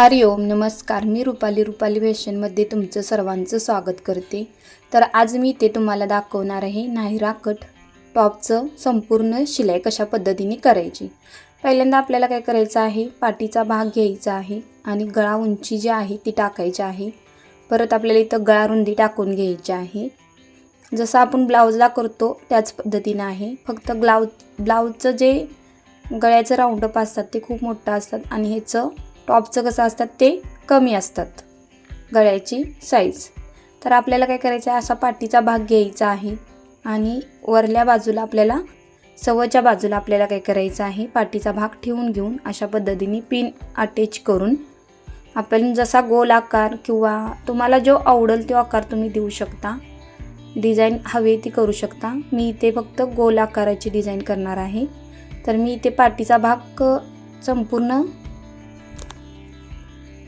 हरि ओम नमस्कार. मी रुपाली रुपाली फॅशनमध्ये तुमचं सर्वांचं स्वागत करते. तर आज मी ते तुम्हाला दाखवणार आहे नायरा कट टॉपचं संपूर्ण शिलाई कशा पद्धतीने करायची. पहिल्यांदा आपल्याला काय करायचं आहे पाठीचा भाग घ्यायचा आहे आणि गळा उंची जी आहे ती टाकायची आहे. परत आपल्याला इथं गळा रुंदी टाकून घ्यायची आहे. जसं आपण ब्लाऊजला करतो त्याच पद्धतीनं आहे. फक्त ब्लाऊज ब्लाऊजचं जे गळ्याचं राऊंडअप असतात ते खूप मोठं असतात आणि ह्याचं टॉपचं कसं असतात ते कमी असतात. गळ्याची साईज तर आपल्याला काय करायचं आहे असा पाठीचा भाग घ्यायचा आहे आणि वरल्या बाजूला आपल्याला सवच्या बाजूला आपल्याला काय करायचं आहे पाठीचा भाग ठेवून घेऊन अशा पद्धतीने पिन अटॅच करून आपण जसा गोल आकार किंवा तुम्हाला जो आवडेल तो आकार तुम्ही देऊ शकता. डिझाईन हवी ती करू शकता. मी इथे फक्त गोल आकाराची डिझाईन करणार आहे. तर मी इथे पाठीचा भाग संपूर्ण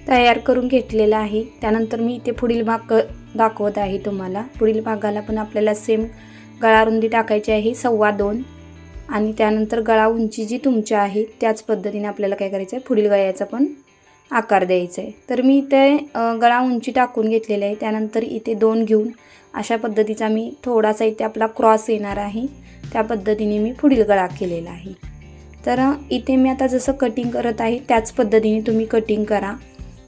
तयार करून घेतलेला आहे. त्यानंतर मी इथे पुढील भाग दाखवत आहे तुम्हाला. पुढील भागाला पण आपल्याला सेम गळा रुंदी टाकायची आहे सव्वा दोन. आणि त्यानंतर गळा उंची जी तुमची आहे त्याच पद्धतीने आपल्याला काय करायचं आहे पुढील गळ्याचा पण आकार द्यायचा आहे तर मी इथे गळा उंची टाकून घेतलेली आहे. त्यानंतर इथे दोन घेऊन अशा पद्धतीचा मी थोडासा इथे आपला क्रॉस येणार आहे. त्या पद्धतीने मी पुढील गळा केलेला आहे. तर इथे मी आता जसं कटिंग करत आहे त्याच पद्धतीने तुम्ही कटिंग करा.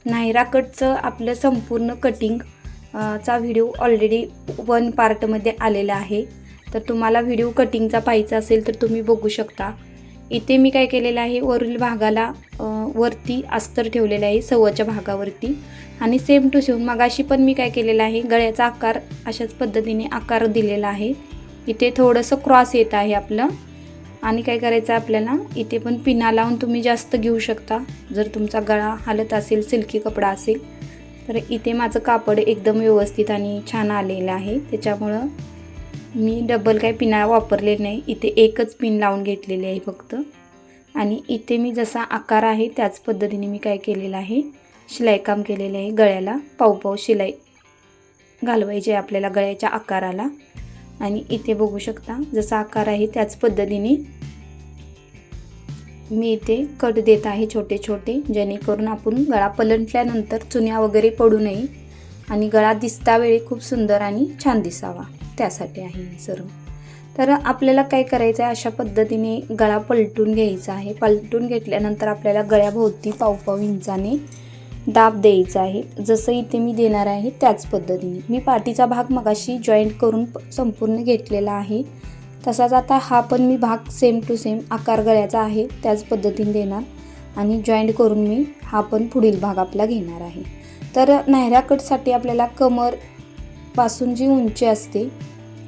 नायरा कटचं आपलं संपूर्ण कटिंग चा व्हिडिओ ऑलरेडी वन पार्टमध्ये आलेला आहे. तर तुम्हाला व्हिडिओ कटिंगचा पाहायचा असेल तर तुम्ही बघू शकता. इथे मी काय केलेलं आहे वरील भागाला वरती अस्तर ठेवलेलं आहे सव्वाच्या भागावरती. आणि सेम टू सेम मगाशी पण मी काय केलेलं आहे गळ्याचा आकार अशाच पद्धतीने आकार दिलेला आहे. इथे थोडंसं क्रॉस येत आहे आपलं. आणि काय करायचं आहे आपल्याला? इथे पण पिना लावून तुम्ही जास्त घेऊ शकता. जर तुमचा गळा हालत असेल सिल्की कपडा असेल तर इथे माझं कापड एकदम व्यवस्थित आणि छान आलेलं आहे. त्याच्यामुळं मी डबल काय पिना वापरले नाही. इथे एकच पिन लावून घेतलेली आहे फक्त. आणि इथे मी जसा आकार आहे त्याच पद्धतीने मी काय केलेलं आहे. शिलाईकाम केलेलं आहे गळ्याला. पावपाव शिलाई घालवायची आहे आपल्याला गळ्याच्या आकाराला. आणि इथे बघू शकता जसा आकार आहे त्याच पद्धतीने मी इथे कट देत आहे छोटे छोटे जेणेकरून आपण गळा पलटल्यानंतर चुन्या वगैरे पडू नये आणि गळा दिसता वेळी खूप सुंदर आणि छान दिसावा. त्यासाठी आहे सर्व. तर आपल्याला काय करायचं आहे? अशा पद्धतीने गळा पलटून घ्यायचा आहे. पलटून घेतल्यानंतर आपल्याला गळ्याभोवती पाव पाव इंचाने दाब द्यायचा आहे. जसं इथे मी देणार आहे त्याच पद्धतीने. मी पाठीचा भाग मगाशी जॉईंट करून प- संपूर्ण घेतलेला आहे. तसाच आता हा पण मी भाग सेम टू सेम आकार गळ्याचा आहे त्याच पद्धतीने देणार. आणि जॉईंट करून मी हा पण पुढील भाग आपला घेणार आहे. तर नायरा कटसाठी आपल्याला कमरपासून जी उंची असते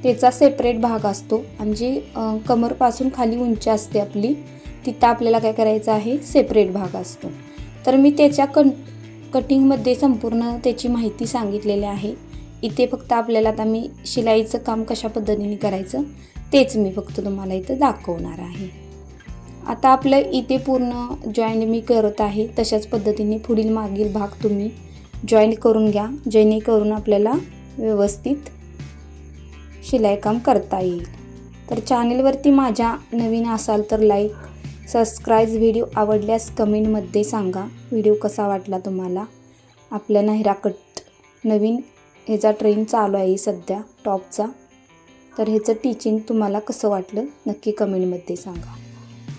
त्याचा सेपरेट भाग असतो. आणि जी कमरपासून खाली उंची असते आपली तिथं आपल्याला काय करायचं आहे? सेपरेट भाग असतो. तर मी त्याच्या कं कटिंगमध्ये संपूर्ण त्याची माहिती सांगितलेली आहे. इथे फक्त आपल्याला आता मी शिलाईचं काम कशा पद्धतीने करायचं तेच मी फक्त तुम्हाला इथं दाखवणार आहे. आता आपलं इथे पूर्ण जॉईंट मी करत आहे तशाच पद्धतीने पुढील मागील भाग तुम्ही जॉईंट करून घ्या जेणेकरून आपल्याला व्यवस्थित शिलाईकाम करता येईल. तर चॅनेलवरती माझ्या नवीन असाल तर लाईक सबस्क्राईब व्हिडिओ आवडल्यास कमेंटमध्ये सांगा. व्हिडिओ कसा वाटला तुम्हाला? आपल्या नाहिराकट नवीन ह्याचा ट्रेंड चालू आहे सध्या टॉपचा. तर ह्याचं टीचिंग तुम्हाला कसं वाटलं? नक्की कमेंटमध्ये सांगा.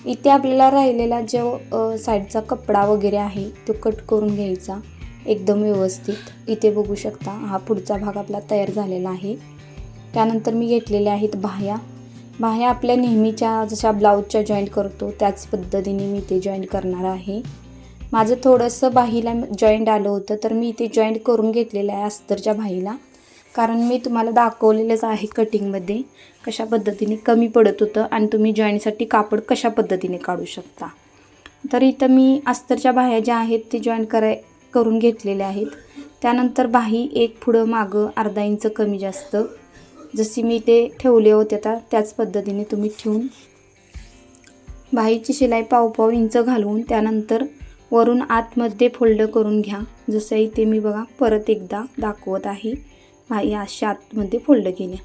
इथे आपल्याला राहिलेला जो साईडचा कपडा वगैरे आहे तो कट करून घ्यायचा. एकदम व्यवस्थित. इथे बघू शकता हा पुढचा भाग आपला तयार झालेला आहे. त्यानंतर मी घेतलेल्या आहेत बाह्या. बाह्या आपल्या नेहमीच्या जशा ब्लाऊजच्या जॉईंट करतो त्याच पद्धतीने मी ते जॉईंट करणार आहे. माझं थोडंसं बाहीला जॉईंट आलं होतं तर मी इथे जॉईंट करून घेतलेलं आहे अस्तरच्या बाहीला. कारण मी तुम्हाला दाखवलेलंच आहे कटिंगमध्ये कशा पद्धतीने कमी पडत होतं आणि तुम्ही जॉईंटसाठी कापड कशा पद्धतीने काढू शकता. तर इथं मी अस्तरच्या बाह्या ज्या आहेत ते जॉईंट कराय करून घेतलेल्या आहेत. त्यानंतर बाही एक पुढं मागं अर्धा इंच कमी जास्त. जशी मी ते ठेवले होते आता त्याच पद्धतीने तुम्ही ठेवून बाहीची शिलाई पावपाव इंच घालवून त्यानंतर वरून आतमध्ये फोल्ड करून घ्या. जसं इथे मी बघा परत एकदा दाखवत आहे. बाही अशा आतमध्ये फोल्ड केल्या.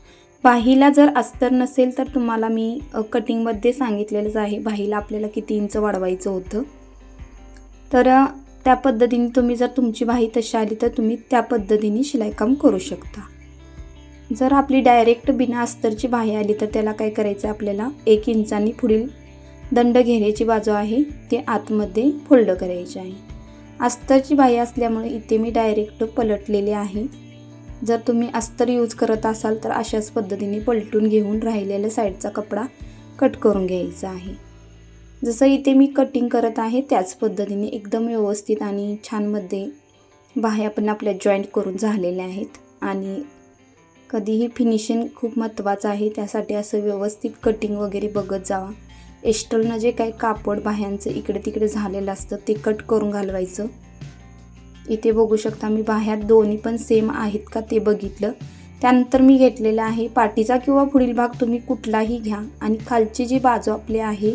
बाहीला जर अस्तर नसेल तर तुम्हाला मी कटिंगमध्ये सांगितलेलंच आहे. बाहीला आपल्याला किती इंच वाढवायचं होतं. तर त्या पद्धतीने तुम्ही जर तुमची बाही तशी आली तर तुम्ही त्या पद्धतीने शिलाईकाम करू शकता. जर आपली डायरेक्ट बिना अस्तरची बाही आली तर त्याला काय करायचं आपल्याला? एक इंचानी पुढील दंड घेण्याची बाजू आहे ते आतमध्ये फोल्ड करायची आहे. अस्तरची बाही असल्यामुळे इथे मी डायरेक्ट पलटलेले आहे. जर तुम्ही अस्तर यूज करत असाल तर अशाच पद्धतीने पलटून घेऊन राहिलेल्या साईडचा कपडा कट करून घ्यायचा आहे. जसं इथे मी कटिंग करत आहे त्याच पद्धतीने एकदम व्यवस्थित आणि छानमध्ये बाह्या पण आपल्या जॉईंट करून झालेल्या आहेत. आणि कधीही फिनिशिंग खूप महत्त्वाचं आहे. त्यासाठी असं व्यवस्थित कटिंग वगैरे बघत जावा. एस्टलनं जे काही कापड बाह्यांचं इकडे तिकडे झालेलं असतं ते कट करून घालवायचं. इथे बघू शकता मी बाह्यात दोन्ही पण सेम आहेत का ते बघितलं. त्यानंतर मी घेतलेलं आहे पाठीचा किंवा पुढील भाग तुम्ही कुठलाही घ्या. आणि खालची जी बाजू आपली आहे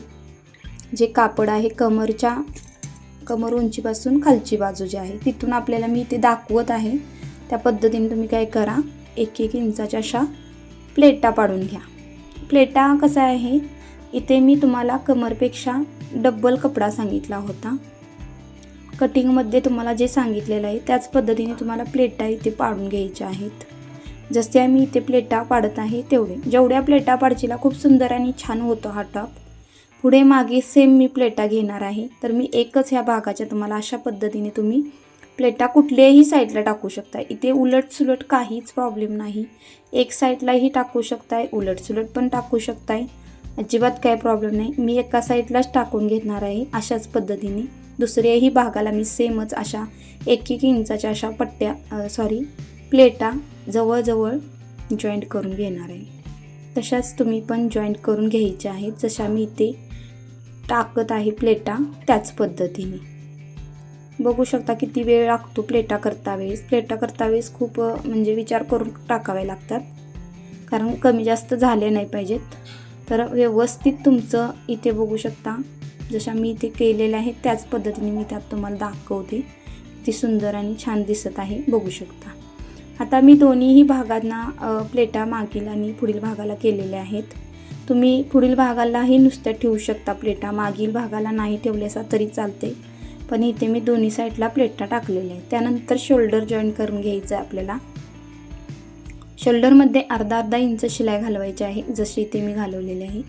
जे कापड आहे कमरच्या कमर उंचीपासून खालची बाजू जी आहे तिथून आपल्याला मी इथे दाखवत आहे. त्या पद्धतीने तुम्ही काय करा. एक एक इंचाच्या अशा प्लेटा पाडून घ्या. प्लेटा कसा आहे? इथे मी तुम्हाला कमरपेक्षा डब्बल कपडा सांगितला होता. कटिंगमध्ये तुम्हाला जे सांगितलेलं आहे त्याच पद्धतीने तुम्हाला प्लेटा इथे पाडून घ्यायच्या आहेत. जसे मी इथे प्लेटा पाडत आहे तेवढे. जेवढ्या प्लेटा पाडशीला खूप सुंदर आणि छान होतो हा टॉप. पुढे मागे सेम मी प्लेटा घेणार आहे. तर मी एकच ह्या भागाच्या तुम्हाला अशा पद्धतीने तुम्ही प्लेटा कुठल्याही साईडला टाकू शकता इथे उलट सुलट काहीच प्रॉब्लेम नाही. एक साईडलाही टाकू शकताय उलट सुलट पण टाकू शकताय. अजिबात काय प्रॉब्लेम नाही. मी एका साईडलाच टाकून घेणार आहे अशाच पद्धतीने. दुसऱ्याही भागाला मी सेमच अशा एक एक इंचाच्या अशा पट्ट्या सॉरी प्लेटा जवळजवळ जॉईंट करून घेणार आहे. तशाच तुम्ही पण जॉईंट करून घ्यायच्या आहेत. जशा मी इथे टाकत आहे प्लेटा त्याच पद्धतीने. बघू शकता किती वेळ लागतो प्लेटा करता वेळेस. प्लेटा करता वेळेस खूप म्हणजे विचार करून टाकावे लागतात. कारण कमी जास्त झाले नाही पाहिजेत. तर व्यवस्थित तुमचं इथे बघू शकता. जशा मी इथे केलेलं आहे त्याच पद्धतीने मी त्यात तुम्हाला दाखवते. ती सुंदर आणि छान दिसत आहे. बघू शकता. आता मी दोन्हीही भागांना प्लेटा मागील आणि पुढील भागाला केलेल्या आहेत. तुम्ही पुढील भागालाही नुसत्या ठेवू शकता प्लेटा. मागील भागाला नाही ठेवल्यासा तरी चालते पण इथे मी दोन्ही साईडला प्लेटा टाकलेल्या आहेत. त्यानंतर शोल्डर जॉईन करून घ्यायचं आहे आपल्याला. शोल्डरमध्ये अर्धा अर्धा इंच शिलाई घालवायची आहे जशी इथे मी घालवलेली आहे.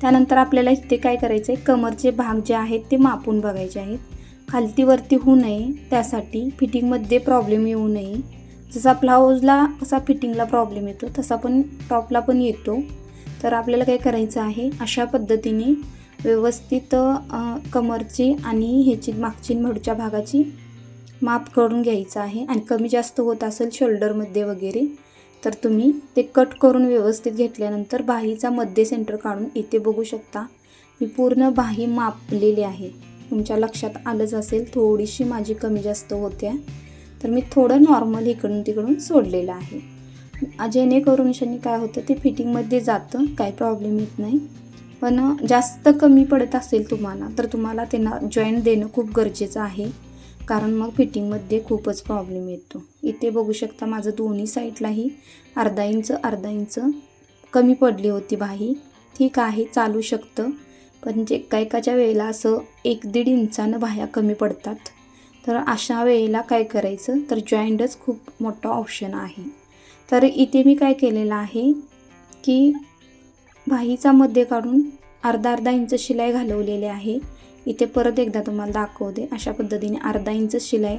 त्यानंतर आपल्याला इथे काय करायचं आहे कमरचे भाग जे आहेत ते मापून बघायचे आहेत. खालती वरती होऊ नये त्यासाठी फिटिंगमध्ये प्रॉब्लेम येऊ नये. जसा ब्लाऊजला कसा फिटिंगला प्रॉब्लेम येतो तसा पण टॉपला पण येतो. तर आपल्याला काय करायचं आहे अशा पद्धतीने व्यवस्थित कमरची आणि ह्याची मागची मडच्या भागाची माप करून घ्यायचं आहे. आणि कमी जास्त होत असेल शोल्डरमध्ये वगैरे तर तुम्ही ते कट करून व्यवस्थित घेतल्यानंतर बाहीचा मध्य सेंटर काढून इथे बघू शकता. मी पूर्ण बाही मापलेली आहे. तुमच्या लक्षात आलंच असेल थोडीशी माझी कमी जास्त होते तर मी थोडं नॉर्मल इकडून तिकडून सोडलेलं आहे. जेणेकरून शनी काय होतं ते फिटिंगमध्ये जातं काही प्रॉब्लेम येत नाही. पण जास्त कमी पडत असेल तुम्हाला तर तुम्हाला त्यांना जॉईंट देणं खूप गरजेचं आहे. कारण मग फिटिंगमध्ये खूपच प्रॉब्लेम येतो. इथे बघू शकता माझं दोन्ही साईडलाही अर्धा इंच अर्धा इंच कमी पडली होती बाही. ठीक आहे चालू शकतं. पण जे एकाच्या वेळेला असं एक दीड इंचानं बाह्या कमी पडतात तर अशा वेळेला काय करायचं? तर जॉईंटच खूप मोठा ऑप्शन आहे. तर इथे मी काय केलेलं आहे की बाहीचा मध्ये काढून अर्धा अर्धा इंच शिलाई घालवलेली आहे. इथे परत एकदा तुम्हाला दाखवते अशा पद्धतीने अर्धा इंच शिलाई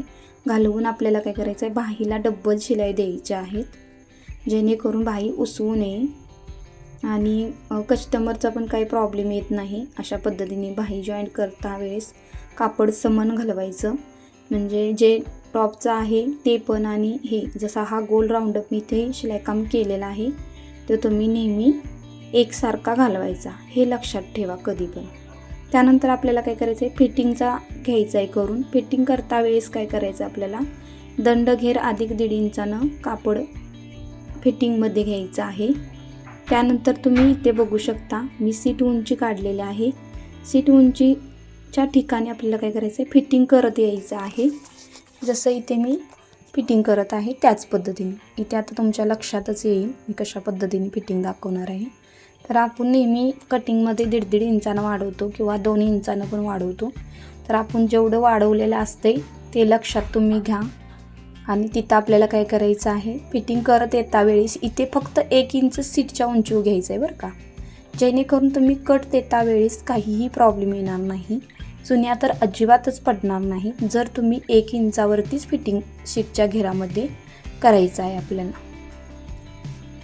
घालवून आपल्याला काय करायचं आहे बाहीला डब्बल शिलाई द्यायच्या आहेत जेणेकरून बाही उसवू नये आणि कस्टमरचा पण काही प्रॉब्लेम येत नाही. अशा पद्धतीने बाही जॉईंट करता वेळेस कापड समान घालवायचं. म्हणजे जे टॉपचं आहे ते पण आणि हे जसा हा गोल राऊंडअप मी इथे शिलाईकाम केलेला आहे तो तुम्ही नेहमी एकसारखा घालवायचा हे लक्षात ठेवा कधी पण. त्यानंतर आपल्याला काय करायचं आहे फिटिंगचा घ्यायचा आहे करून. फिटिंग करता वेळेस काय करायचं आपल्याला? दंडघेर अधिक दीड इंचानं कापड फिटिंगमध्ये घ्यायचं आहे. त्यानंतर तुम्ही इथे बघू शकता मी सीट उंची काढलेली आहे. सीट उंचीच्या ठिकाणी आपल्याला काय करायचं आहे फिटिंग करत यायचं आहे. जसं इथे मी फिटिंग करत आहे त्याच पद्धतीने. इथे आता तुमच्या लक्षातच येईल मी कशा पद्धतीने फिटिंग दाखवणार आहे. तर आपण नेहमी कटिंगमध्ये दीड दीड इंचानं वाढवतो किंवा दोन इंचानं पण वाढवतो. तर आपण जेवढं वाढवलेलं असते ते लक्षात तुम्ही घ्या. आणि तिथं आपल्याला काय करायचं आहे फिटिंग करत येता वेळेस इथे फक्त एक इंच सीटच्या उंचीवर घ्यायचं आहे बरं का. जेणेकरून तुम्ही कट देता वेळेस काहीही प्रॉब्लेम येणार नाही. चुन्या तर अजिबातच पडणार नाही. जर तुम्ही एक इंचावरतीच फिटिंग शीटच्या घेरामध्ये करायचं आहे आपल्याला.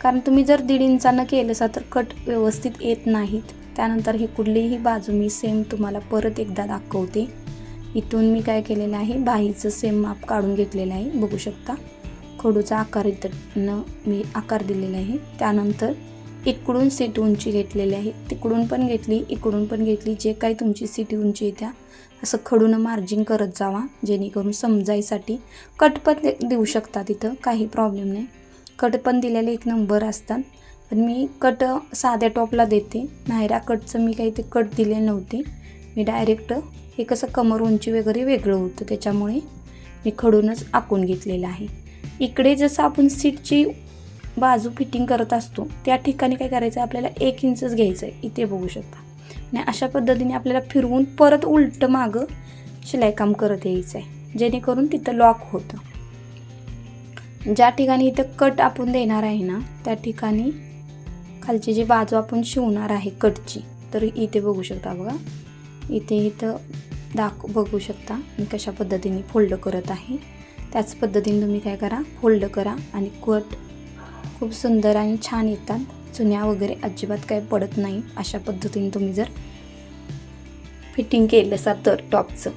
कारण तुम्ही जर दीड इंचानं केलंसा तर कट व्यवस्थित येत नाहीत. त्यानंतर ही कुठलीही बाजू मी सेम तुम्हाला परत एकदा दाखवते. इथून मी काय केलेलं आहे बाहीचं सेम माप काढून घेतलेलं आहे बघू शकता. खडूचा आकार इथं मी आकार दिलेला आहे. त्यानंतर इकडून सीट उंची घेतलेली आहे. तिकडून पण घेतली इकडून पण घेतली. जे काही तुमची सीट उंची आहे त्या असं खडून मार्जिंग करत जावा. जेणेकरून समजायसाठी कट पण देऊ शकता तिथं काही प्रॉब्लेम नाही. कट पण दिलेले एक नंबर असतात. पण मी कट साध्या टॉपला देते. नायरा कटचं मी काही ते कट दिले नव्हते. मी डायरेक्ट हे कसं कमर उंची वगैरे वेगळं होतं. त्याच्यामुळे मी खडूनच आखून घेतलेलं आहे. इकडे जसं आपण सीटची बाजू फिटिंग करत असतो त्या ठिकाणी काय करायचं? आहे आपल्याला एक इंचच घ्यायचं आहे इथे बघू शकता. आणि अशा पद्धतीने आपल्याला फिरवून परत उलटं मागं शिलाईकाम करत यायचं आहे जेणेकरून तिथं लॉक होतं. ज्या ठिकाणी इथं कट आपण देणार आहे ना त्या ठिकाणी खालची जी बाजू आपण शिवणार आहे कटची तर इथे बघू शकता बघा. इथे इथं दाख बघू शकता मी कशा पद्धतीने फोल्ड करत आहे. त्याच पद्धतीने तुम्ही काय करा फोल्ड करा आणि कट खूप सुंदर आणि छान येतात. चुन्या वगैरे अजिबात काही पडत नाही अशा पद्धतीने तुम्ही जर फिटिंग केलं असा तर टॉपचं.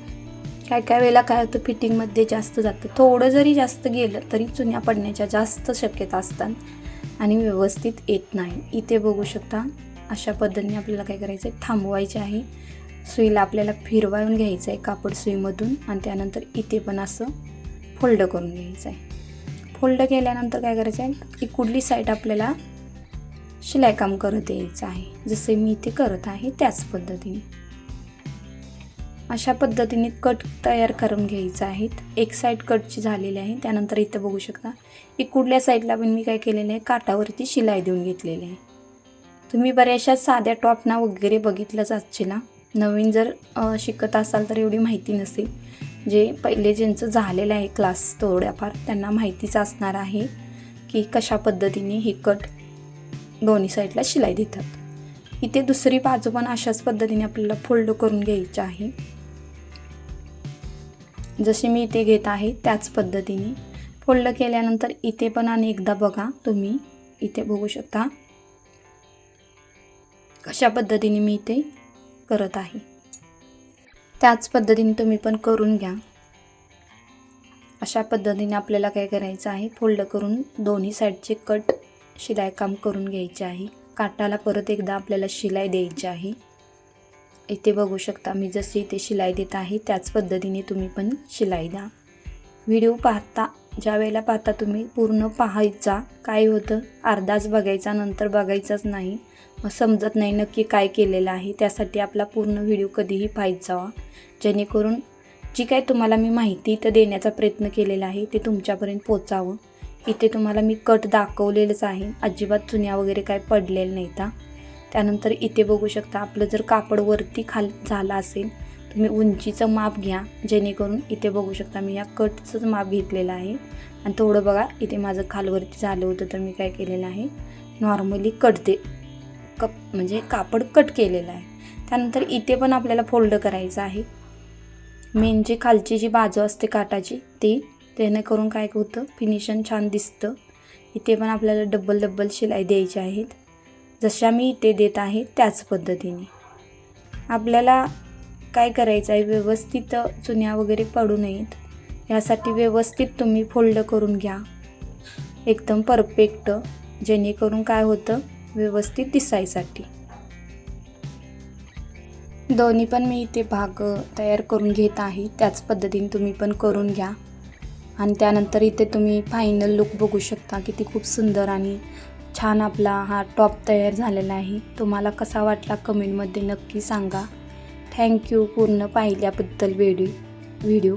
काय काय वेळेला काय होतं फिटिंगमध्ये जास्त जातं. थोडं जरी जास्त गेलं तरी चुन्या पडण्याच्या जास्त शक्यता असतात आणि व्यवस्थित येत नाही. इथे बघू शकता अशा पद्धतीने आपल्याला काय करायचं आहे थांबवायचे आहे. सुईला आपल्याला फिरवायून घ्यायचं आहे कापड सुईमधून आणि त्यानंतर इथे पण असं फोल्ड करून घ्यायचं आहे फोल्ड केल्यानंतर काय करायचं आहे की कुठली साईड आपल्याला शिलाईकाम करत यायचं आहे. जसे मी इथे करत आहे त्याच पद्धतीने. अशा पद्धतीने कट तयार करून घ्यायचं आहेत. एक साईड कटची झालेली आहे. त्यानंतर इथं बघू शकता इकडल्या साईडला पण मी काय केलेलं आहे काटावरती शिलाई देऊन घेतलेली आहे. तुम्ही बऱ्याचशा साध्या टॉपना वगैरे बघितलंच आजचीला नवीन जर शिकत असाल तर एवढी माहिती नसेल. जे पहिले ज्यांचं झालेलं आहे क्लास थोड्याफार त्यांना माहितीच असणार आहे की कशा पद्धतीने हे कट दोन्ही साईडला शिलाई देतात. इथे दुसरी बाजू पण अशाच पद्धतीने आपल्याला फोल्ड करून घ्यायची आहे. जशी मी इथे घेत आहे त्याच पद्धतीने. फोल्ड केल्यानंतर इथे पण आणि एकदा बघा तुम्ही इथे बघू शकता कशा पद्धतीने मी इथे करत आहे. त्याच पद्धतीने तुम्ही पण करून घ्या. अशा पद्धतीने आपल्याला काय करायचं आहे फोल्ड करून दोन्ही साईडचे कट शिलाई काम करून घ्यायचे आहे. काटाला परत एकदा आपल्याला शिलाई द्यायची आहे. इथे बघू शकता मी जशी इथे शिलाई देत आहे त्याच पद्धतीने तुम्ही पण शिलाई द्या. व्हिडिओ पाहता ज्या वेळेला पाहता तुम्ही पूर्ण पाहायचा काय होतं अर्धाच बघायचा नंतर बघायचाच नाही मग समजत नाही नक्की काय केलेलं आहे त्यासाठी आपला पूर्ण व्हिडिओ कधीही पाहायचा जावा. जेणेकरून जी काय तुम्हाला मी माहिती इथं देण्याचा प्रयत्न केलेला आहे ते तुमच्यापर्यंत पोचावं. इथे तुम्हाला मी कट दाखवलेलंच आहे अजिबात चुन्या वगैरे काय पडलेलं नाही का त्यानंतर इथे बघू शकता आपलं जर कापड वरती खाल झालं असेल तुम्ही उंचीचं माप घ्या. जेणेकरून इथे बघू शकता मी या कटचंच माप घेतलेलं आहे. आणि थोडं बघा इथे माझं खालवरती झालं होतं तर मी काय केलेलं आहे? नॉर्मली कट दे कप म्हणजे कापड कट केलेलं आहे. त्यानंतर इथे पण आपल्याला फोल्ड करायचं आहे. मेन जी खालची जी बाजू असते काटाची ती जेणेकरून काय होतं फिनिशन छान दिसतं. इथे पण आपल्याला डब्बल डब्बल शिलाई द्यायची आहेत. जशा मी इथे देत आहे त्याच पद्धतीने. आपल्याला काय करायचं आहे? व्यवस्थित चुन्या वगैरे पडू नयेत. यासाठी व्यवस्थित तुम्ही फोल्ड करून घ्या. एकदम परफेक्ट जेणेकरून काय होतं? व्यवस्थित दिसायसाठी. दोन्ही पण मी इथे भाग तयार करून घेत आहे. त्याच पद्धतीने तुम्ही पण करून घ्या. आणि त्यानंतर इथे तुम्ही फायनल लुक बघू शकता किती खूप सुंदर आणि छान आपला हा टॉप तयार झालेला आहे. तुम्हाला कसा वाटला कमेंटमध्ये नक्की सांगा. थँक्यू पूर्ण पाहिल्याबद्दल व्हिडिओ व्हिडिओ